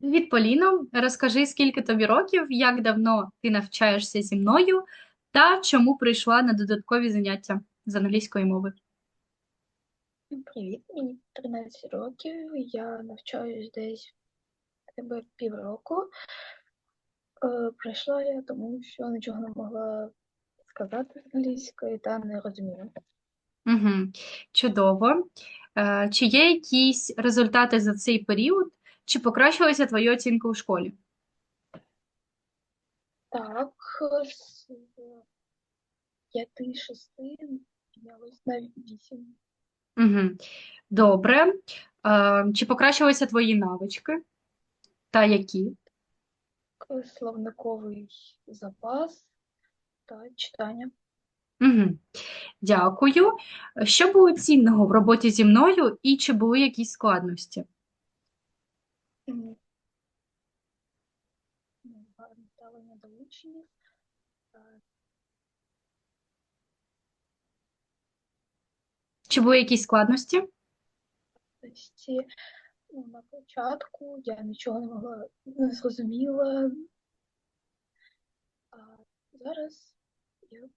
Привіт, Поліно. Розкажи, скільки тобі років, як давно ти навчаєшся зі мною та чому прийшла на додаткові заняття з англійської мови. Привіт, мені 13 років. Я навчаюсь десь тебе півроку. Е, Прийшла я тому, що нічого не могла сказати з англійської та не розуміла. Угу. Чудово. Е, Чи є якісь результати за цей період? Чи покращилася твоя оцінка у школі? Так, з 5-6 піднялось на 8. Угу. Добре. Е, Чи покращилися твої навички? Та які? Словниковий запас та читання. Угу. Дякую. Що було цінного в роботі зі мною і чи були якісь складності? Гарне ставлення до учнів. Чи були якісь складності? Ну, на початку я нічого не могла не зрозуміла, а зараз я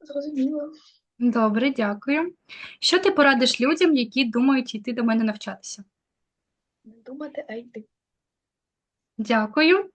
зрозуміла. Добре, дякую. Що ти порадиш людям, які думають йти до мене навчатися? Не думати, а йти. Дякую.